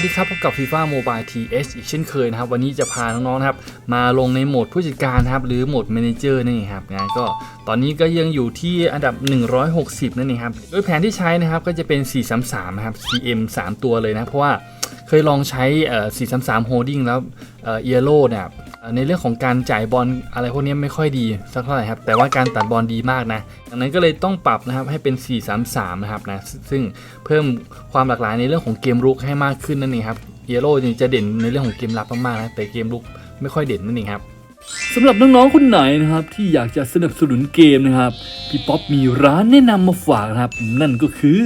วัสดีครับพบกับ FIFA Mobile TH อีกเช่นเคยนะครับ วันนี้จะพาน้องๆนะครับ มาลงในโหมดผู้จัดการนะครับ หรือโหมด Manager นั่นเองครับงานก็ตอนนี้ก็ยังอยู่ที่อันดับ 160 นั่นเองครับ โดยแผนที่ใช้นะครับก็จะเป็น 433 นะครับ CM 3 ตัวเลยนะ เพราะว่าเคยลองใช้เอ่อ433 Holding แล้วเอ่อ Yellow เนี่ย ในเรื่องของการจ่ายบอลอะไรพวกนี้ไม่ค่อยดีสักเท่าไหร่ครับ แต่ว่าการตัดบอลดีมากนะดังนั้นก็เลยต้องปรับนะครับให้เป็น 433 นะครับนะซึ่งเพิ่มความหลากหลายในเรื่องของเกมรุกให้มากขึ้นนั่นเองครับเยโร่นี่จะเด่นในเรื่องของเกมรับมากๆนะแต่เกมรุกไม่ค่อยเด่นนั่นเองครับสำหรับน้องๆคนไหนนะครับที่อยากจะสนับสนุนเกมนะครับพี่ป๊อปมีร้านแนะนำมาฝากนะครับ นั่นก็คือ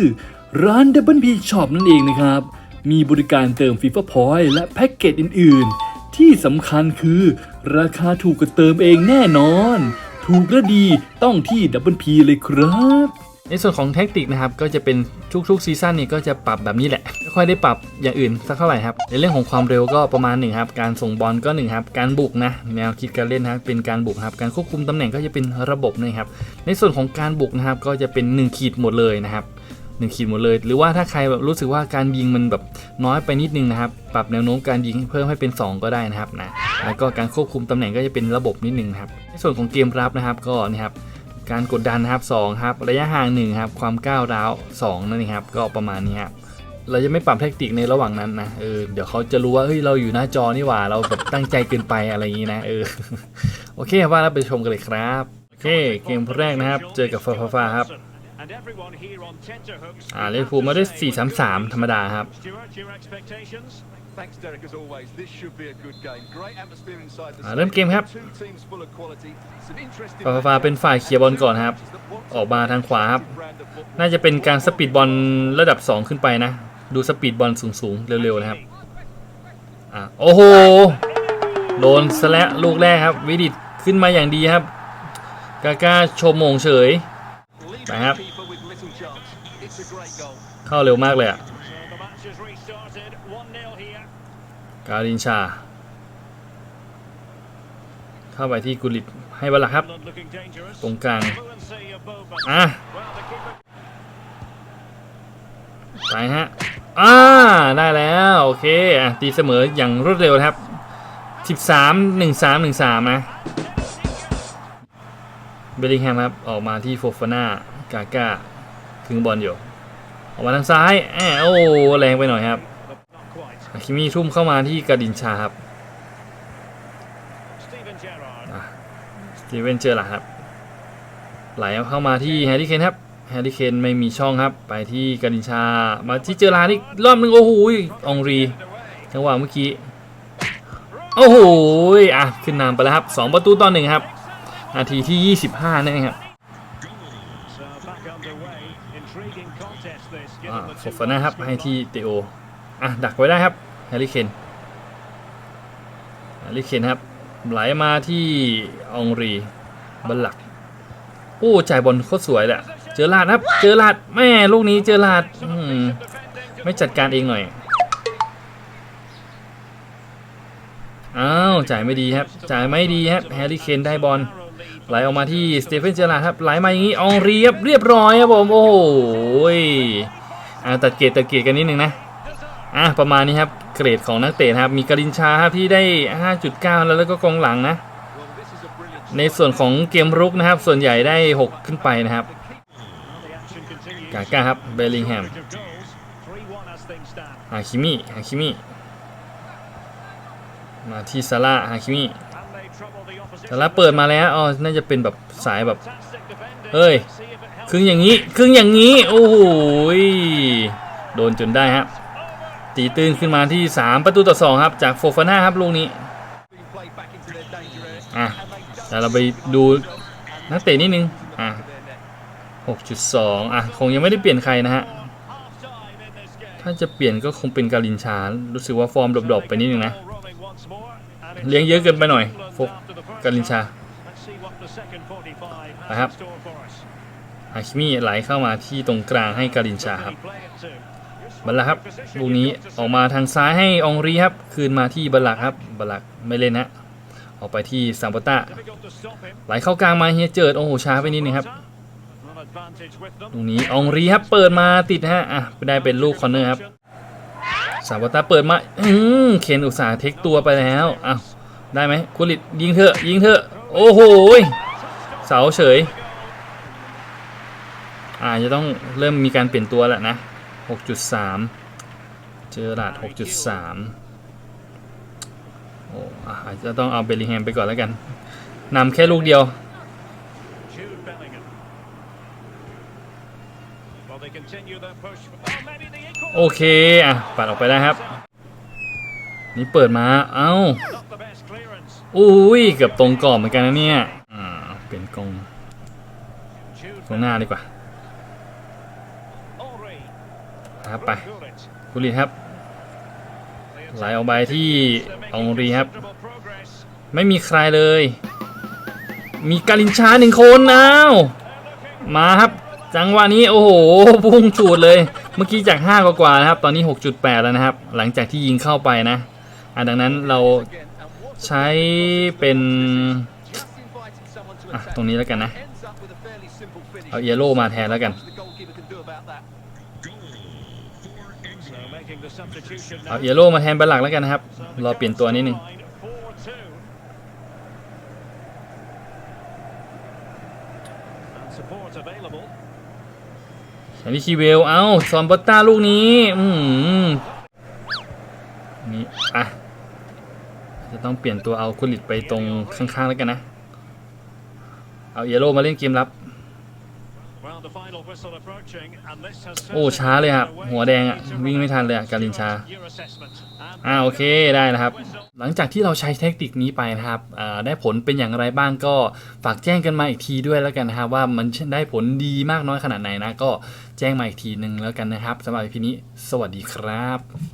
ร้าน Double P Shop นั่นเองนะครับมีบริการเติม FIFA Point และแพ็กเกจอื่นๆ ที่สำคัญคือ ราคาถูกกว่าเติมเองแน่นอน ถูกและดีต้องที่ Double P เลยครับ ในส่วนของแท็กติกนะครับก็จะเป็นทุกๆซีซั่นนี่ก็จะปรับแบบนี้แหละไม่ค่อยได้ปรับอย่างอื่นสักเท่าไหร่ครับในเรื่องของความเร็วก็ประมาณหนึ่งครับการส่งบอลก็หนึ่งครับการบุกนะแนวคิดการเล่นนะครับเป็นการบุกครับการควบคุมตำแหน่งก็จะเป็นระบบนะครับในส่วนของการบุกนะครับก็จะเป็น 1 ขีดหมดเลยนะครับ หนึ่งขีดหมดเลย หรือว่าถ้าใครแบบรู้สึกว่าการยิงมันแบบน้อยไปนิดนึงนะครับ ปรับแนวโน้มการยิงเพิ่มให้เป็น 2 ก็ได้นะครับนะ แล้วก็การควบคุมตำแหน่งก็จะเป็นระบบนิดนึงครับ ในส่วนของเกมรับนะครับก็นี่ครับการกดดันนะครับ2ครับ ระยะห่าง1ครับ ความก้าวร้าว2นั่นเองครับ ก็ประมาณนี้ครับเราจะไม่ปรับแทคติกในระหว่างนั้นนะ เออ เดี๋ยวเขาจะรู้ว่า เฮ้ย เราอยู่หน้าจอนี่หว่า เราแบบตั้งใจเกินไปอะไรอย่างนี้นะ เออ โอเค ว่าแล้วไปชมกันเลยครับ โอเค เกมแรกนะครับ เจอกับฟาฟาฟาครับ อ่าเลฟูลมาด้วย 4-3-3 ธรรมดาครับ Thanks, Derek, as always. This should be a good game. Great atmosphere inside the อ่าเริ่มเกมครับ Two teams full of quality. Some interesting ฟาฟาฟาเป็นฝ่ายเคลียร์บอลก่อนครับ ออกมาทางขวาครับ brand of football. น่าจะเป็นการสปีดบอลระดับ 2 ขึ้นไปนะ ดูสปีดบอลสูงๆ เร็วๆ นะครับ อะโอ้โห โดนสละลูกแรกครับ วิดิตขึ้นมาอย่างดีครับ กาก้าโชมโมงเฉย Leaves Phải không? the keeper เข้าเร็วมากเลยอะการินชา เข้าไปที่กุลิตให้บอลละครับ ตรงกลาง อะไปฮะ อ่า ได้แล้ว โอเค อะ ตีเสมออย่างรวดเร็วครับ 13 13 13 นะ เบลลิงแฮมครับ ออกมาที่โฟฟาน่ากาก้า ถึงบอลอยู่ ออกมาทางซ้ายแอบโอ้แรงไปหน่อยครับอาคิมิทุ่มเข้ามาที่กาดินชาครับสตีเวนเจอร์ล่ะครับ ไหลเข้ามาที่แฮร์รี่เคนครับ แฮร์รี่เคนไม่มีช่องครับ ไปที่กาดินชา มาที่เจอรานี่รอบนึงโอ้โหอองรีจังหวะเมื่อกี้ โอ้โห อะ ขึ้นนำไปแล้วครับ 2 ประตูต่อหนึ่งครับ นาทีที่ 25นั่นเองครับ อ่า โฟฟาน่าครับให้ที่เตโออะดักไว้ได้ครับแฮร์รี่เคนแฮร์รี่เคนครับไหลมาที่องรีบัลลักโอ้จ่ายบอลโคตรสวยแหละเจอลาดครับ เจอลาดแม่ลูกนี้เจอลาดอืไม่จัดการเองหน่อยอ้าวจ่ายไม่ดีครับ จ่ายไม่ดีครับแฮร์รี่เคนได้บอลไหลออกมาที่สเตเฟนเจอราร์ดครับไหลมาอย่างนี้อองรีครับเรียบร้อยครับผมโอ้โห อ่าตัดเกรดตัดเกรดกันนิดนึงนะอะประมาณนี้ครับเกรดของนักเตะนะครับมีกรินชาครับที่ได้ 5.9 แล้วแล้วก็กองหลังนะ ในส่วนของเกมรุกนะครับ ส่วนใหญ่ได้ 6 ขึ้นไปนะครับกาก้าครับเบลลิงแฮมฮาคิมิฮาคิมิมาที่ซาร่าฮาคิมิซาร่าเปิดมาแล้วอ๋อน่าจะเป็นแบบสายแบบเฮ้ย ครึ่งอย่างนี้ครึ่งอย่างนี้ โอ้โหโดนจนได้ครับตีตื้นขึ้นมาที่ 3 ประตูต่อ 2 ครับ จากโฟฟาน่าครับลูกนี้อะแต่เราไปดูนักเตะนิดนึงอะ6.2 อะ คงยังไม่ได้เปลี่ยนใครนะฮะ ถ้าจะเปลี่ยนก็คงเป็นการินชารู้สึกว่าฟอร์มดรอปๆไปนิดนึงนะ เลี้ยงเยอะเกินไปหน่อยพวกการินชานะครับ ฮาคิมิไหลเข้ามาที่ตรงกลางให้การินชาครับบัลลักครับลูกนี้ออกมาทางซ้ายให้อองรีครับ คืนมาที่บัลลักครับบัลลักไม่เล่นนะออกไปที่ซามปาต้าไหลเข้ากลางมาเฮียเจิดโอ้โหช้าไปนิดนึงครับตรงนี้อองรีครับเปิดมาติดฮะอะได้เป็นลูกคอร์เนอร์ครับสาวตาเปิดมาอืมเคนอุตสาห์เทคตัวไปแล้วอ้าวได้ไหมคุลิตยิงเถอะยิงเถอะโอ้โหยเสาเฉย อ่าจะต้องเริ่มมีการเปลี่ยนตัวแล้วนะ 6.3 เจอราด6.3 โอ้อะอาจจะต้องเอาเบลลิงแฮมไปก่อนแล้วกันนำแค่ลูกเดียว โอเค อะ ปัดออกไปได้ครับ นี่เปิดมา เอ้าอุ้ย เกือบตรงกรอบเหมือนกันนะเนี่ย อ่า เป็นกองตรงหน้าดีกว่า ครับไปกุลิครับ ไหลออกไปที่องรีครับ ไม่มีใครเลย มีกาลินชาหนึ่งคนอ้าวมาครับ จังหวะนี้โอ้โหพุ่งจูดเลย เมื่อกี้จาก 5 กว่าๆนะครับ ตอนนี้ 6.8 แล้วนะครับ หลังจากที่ยิงเข้าไปนะอะดังนั้นเราใช้เป็นอะตรงนี้แล้วกันนะ เอาเยลโล่มาแทนแล้วกัน เอาเยลโล่มาแทนเป็นหลักแล้วกันนะครับ รอเปลี่ยนตัวนิดนึง Line 4-2. And support available. อันนี้คีเวล เอาซอนบอตต้าลูกนี้ อืมนี่อะ จะต้องเปลี่ยนตัวเอาคุลิตไปตรงข้างๆแล้วกันนะ เอาเยลโล่มาเล่นเกมรับ โอ้ช้าเลยครับหัวแดงอะวิ่งไม่ทันเลยอะการินชา Your assessment. And อ่าโอเคได้นะครับ หลังจากที่เราใช้เทคนิคนี้ไปนะครับอ่าได้ผลเป็นอย่างไรบ้างก็ฝากแจ้งกันมาอีกทีด้วยแล้วกันนะครับว่ามันได้ผลดีมากน้อยขนาดไหนนะ ก็แจ้งมาอีกทีหนึ่งแล้วกันนะครับสำหรับพีนี้ สวัสดีครับ